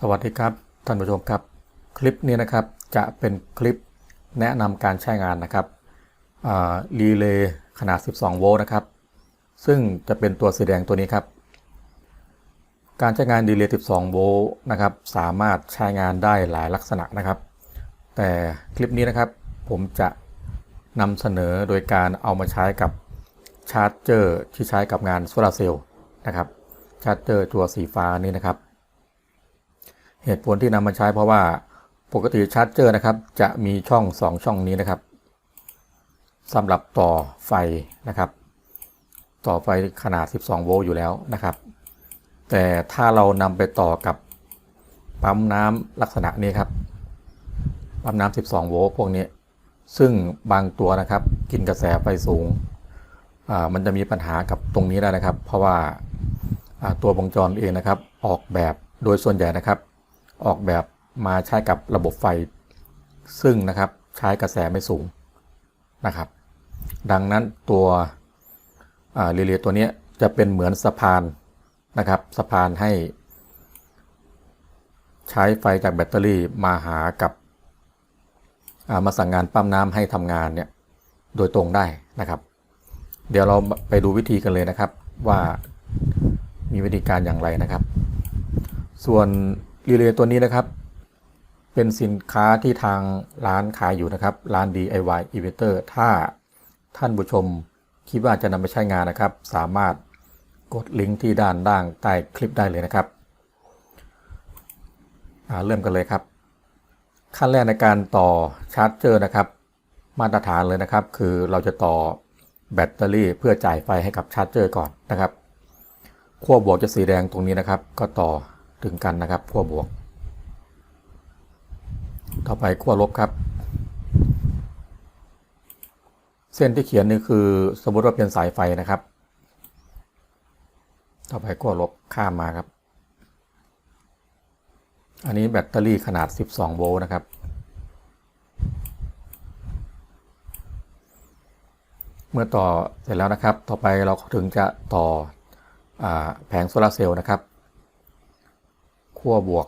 สวัสดีครับท่านผู้ชมครับ คลิปนี้นะครับจะเป็นคลิปแนะนำการใช้งานนะครับรีเลย์ขนาด 12 โวลต์นะครับ ซึ่งจะเป็นตัวสีแดงตัวนี้ครับ การใช้งานรีเลย์ 12 โวลต์นะครับ สามารถใช้งานได้หลายลักษณะนะครับ แต่คลิปนี้นะครับผมจะนำเสนอโดยการเอามาใช้กับชาร์จเจอร์ที่ใช้กับงานโซลาเซลล์นะครับชาร์จเจอร์ตัวสีฟ้านี้นะครับ เหตุผลที่นำมาใช้เพราะว่าปกติชาร์จเจอร์นะครับ จะมีช่อง 2 ช่องนี้นะครับสำหรับต่อไฟนะครับ ต่อไฟขนาด 12 โวลต์อยู่แล้วนะครับ แต่ถ้าเรานำไปต่อกับปั๊มน้ำลักษณะนี้ครับ ปั๊มน้ำ 12 โวลต์พวกนี้ ซึ่งบางตัวนะครับ กินกระแสไฟสูง มันจะมีปัญหากับตรงนี้ได้นะครับ เพราะว่าตัววงจรเองนะครับ ออกแบบโดยส่วนใหญ่นะครับ ออกแบบมาใช้กับระบบไฟ ซึ่งนะครับใช้กระแสไม่สูงนะครับ ดังนั้นตัวรีเลย์ตัวนี้จะเป็นเหมือนสะพานนะครับสะพานให้ ใช้ไฟจากแบตเตอรี่มาหากับมาสั่งงานปั๊มน้ำให้ทำงานเนี่ยโดยตรงได้นะครับ เดี๋ยวเราไปดูวิธีกันเลยนะครับว่ามีวิธีการอย่างไรนะครับ ส่วน รีเลย์ตัวนี้นะครับเป็นสินค้าที่ทางร้านขายอยู่นะครับ ร้าน DIY Inverter ถ้าท่านผู้ชมคิดว่าจะนำไปใช้งานนะครับ สามารถกดลิงก์ที่ด้านล่างใต้คลิปได้เลยนะครับเริ่มกันเลยครับ ขั้นแรกในการต่อชาร์จเจอร์นะครับ มาตรฐานเลยนะครับ คือเราจะต่อแบตเตอรี่เพื่อจ่ายไฟให้กับชาร์จเจอร์ก่อนนะครับขั้วบวกจะสีแดงตรงนี้นะครับ ก็ต่อ ถึงกันนะครับขั้วบวก ต่อไปขั้วลบครับ เส้นที่เขียนนี่คือสมมติว่าเป็นสายไฟนะครับ ต่อไปขั้วลบข้ามมาครับ อันนี้แบตเตอรี่ขนาด 12 โวลต์นะครับเมื่อต่อเสร็จแล้วนะครับ ต่อไปเราถึงจะต่ออแผงโซลาเซลล์นะครับ ขั้วบวก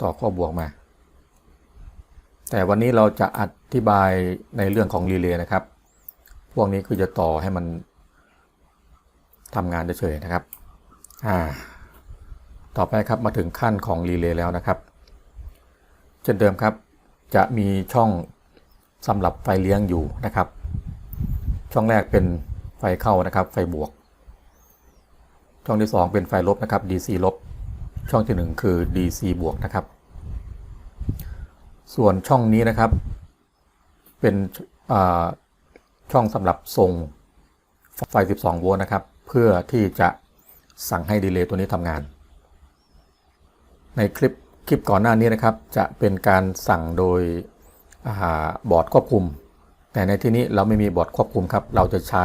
ต่อขั้วบวกมา แต่วันนี้เราจะอธิบายในเรื่องของรีเลย์นะครับ พวกนี้คือจะต่อให้มันทำงานเฉยๆนะครับต่อไปครับมาถึงขั้นของรีเลย์แล้วนะครับเช่นเดิมครับจะมีช่องสำหรับไฟเลี้ยงอยู่นะครับ ช่องแรกเป็นไฟเข้านะครับ ไฟบวก ช่องที่ 2 เป็นไฟลบนะครับ DC ลบ ช่องที่ 1 คือ DC บวกนะครับ ส่วนช่องนี้นะครับ เป็นช่องสำหรับส่งไฟ 12 โวลต์นะครับ เพื่อที่จะสั่งให้ดีเลย์ตัวนี้ทำงาน ในคลิปคลิปก่อนหน้านี้นะครับ จะเป็นการสั่งโดยบอร์ดควบคุม แต่ในที่นี้เราไม่มีบอร์ดควบคุมครับ เราจะใช้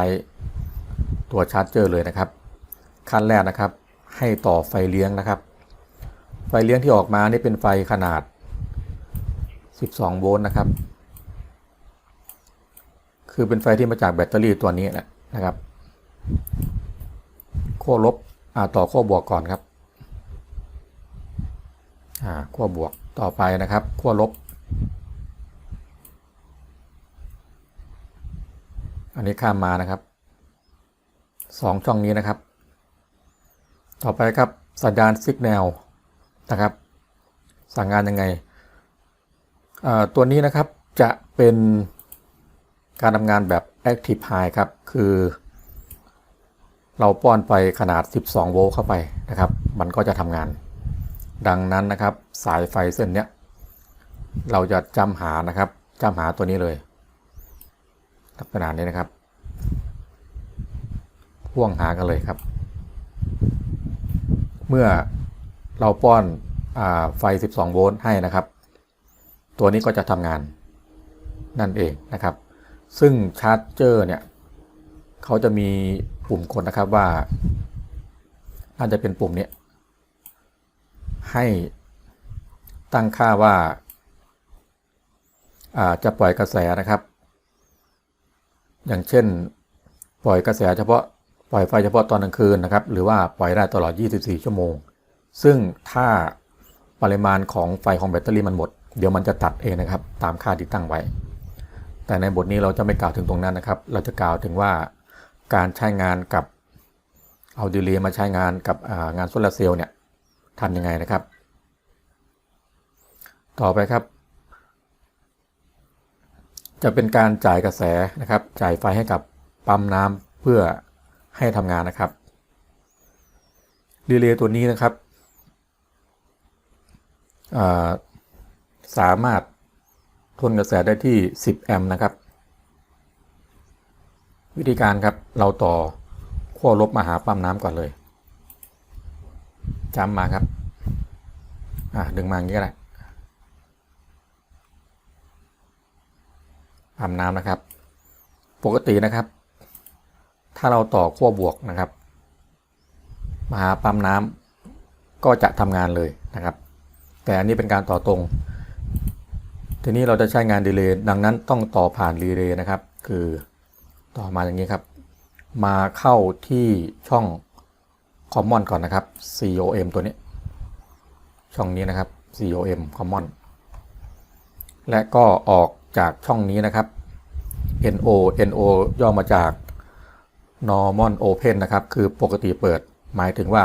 ตัวชาร์จเจอร์เลยนะครับ ขั้นแรกนะครับ ให้ต่อไฟเลี้ยงนะครับ ไฟเลี้ยงที่ออกมานี่เป็นไฟขนาด 12 โวลต์นะครับ คือเป็นไฟที่มาจากแบตเตอรี่ตัวนี้แหละนะครับขั้วลบต่อขั้วบวกก่อนครับขั้วบวกต่อไปนะครับขั้วลบ อันนี้ข้ามมานะครับสองช่องนี้นะครับ ต่อไปครับสัญญาณสัญญาณนะครับ สั่งงานยังไง ตัวนี้นะครับจะเป็นการทำงานแบบ Active High ครับ คือ เราป้อนไฟขนาด 12 โวลต์เข้าไปนะครับ มันก็จะทำงาน ดังนั้นนะครับสายไฟเส้นนี้เราจะจำหานะครับจำหาตัวนี้เลยลักษณะนี้นะครับพ่วงหากันเลยครับ เมื่อเราป้อนอไฟ 12 โวลต์ให้นะครับ ตัวนี้ก็จะทำงานนั่นเองนะครับ ซึ่งชาร์จเจอร์เนี่ยเขาจะมีปุ่มกดนะครับว่าน่าจะเป็นปุ่มนี้ให้ตั้งค่าว่าจะปล่อยกระแสนะครับ อย่างเช่นปล่อยกระแสเฉพาะ ปล่อยไฟเฉพาะตอนกลางคืนนะครับ หรือว่าปล่อยได้ตลอด 24 ชั่วโมง ซึ่งถ้าปริมาณของไฟของแบตเตอรี่มันหมด เดี๋ยวมันจะตัดเองนะครับ ตามค่าที่ตั้งไว้ แต่ในบทนี้เราจะไม่กล่าวถึงตรงนั้นนะครับ เราจะกล่าวถึงว่าการใช้งานกับเอาดีเลย์มาใช้งานกับางานโซลาร์เซลล์เนี่ยทำยังไงนะครับ ต่อไปครับ จะเป็นการจ่ายกระแสนะครับ จ่ายไฟให้กับปั๊มน้ำเพื่อ ให้ทำงานนะครับรีเลย์ตัวนี้นะครับาสามารถทนกระแสได้ที่ 10 แอมป์นะครับ วิธีการครับเราต่อขั้วลบมาหาปั๊มน้ำก่อนเลยจำมาครับอ่าดึงมาอย่างนี้ก็ได้ปั๊มน้ำนะครับ ปกตินะครับ ถ้าเราต่อขั้วบวกนะครับ มาหาปั๊มน้ำก็จะทำงานเลยนะครับ แต่อันนี้เป็นการต่อตรง ทีนี้เราจะใช้งานดีเลย์ดังนั้นต้องต่อผ่านรีเลย์นะครับ คือต่อมาอย่างนี้ครับ มาเข้าที่ช่อง Common ก่อนนะครับ COM ตัวนี้ ช่องนี้นะครับ COM Common และก็ออกจากช่องนี้นะครับ NO NO ย่อมาจาก normal open นะครับคือปกติเปิดหมายถึงว่า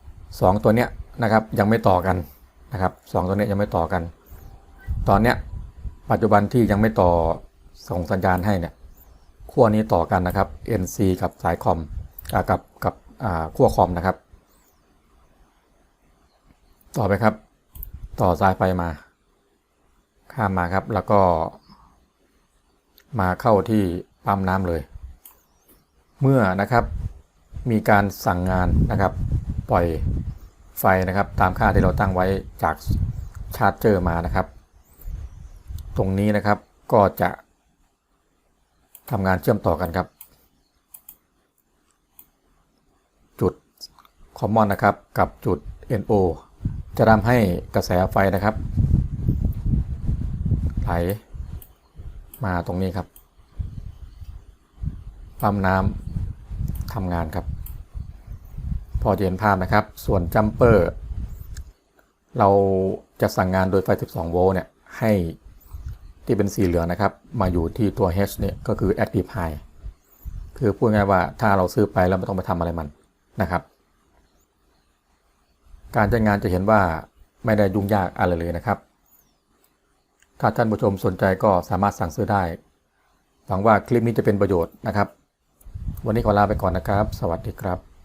2 ตัวเนี้ยนะครับยังไม่ต่อกันนะครับสองตัวเนี้ยยังไม่ต่อกัน ตอนเนี้ยปัจจุบันที่ยังไม่ต่อส่งสัญญาณให้เนี่ยขั้วนี้ต่อกันนะครับ NC กับสายคอมอกับกับขั้วคอมนะครับ ต่อไปครับ ต่อสายไฟมา ข้ามมาครับแล้วก็ มาเข้าที่ปั๊มน้ำเลย เมื่อนะครับมีการสั่งงานนะครับ ปล่อยไฟนะครับตามค่าที่เราตั้งไว้จากชาร์จเจอร์มานะครับ ตรงนี้นะครับก็จะทำงานเชื่อมต่อกันครับ จุด Common นะครับกับจุด NO จะทำให้กระแสไฟนะครับ ไหลมาตรงนี้ครับปั๊มน้ำ ทำงานครับ พอจะเห็นภาพนะครับ ส่วนจัมเปอร์เราจะสั่งงานโดยไฟ 12 โวลต์เนี่ยให้ที่เป็นสีเหลืองนะครับ มาอยู่ที่ตัว H เนี่ยก็คือ active high คือพูดง่ายว่าถ้าเราซื้อไปแล้วไม่ต้องไปทำอะไรมันนะครับ การใช้งานจะเห็นว่าไม่ได้ยุ่งยากอะไรเลยนะครับถ้าท่านผู้ชมสนใจก็สามารถสั่งซื้อได้ หวังว่าคลิปนี้จะเป็นประโยชน์นะครับ วันนี้ขอลาไปก่อนนะครับ สวัสดีครับ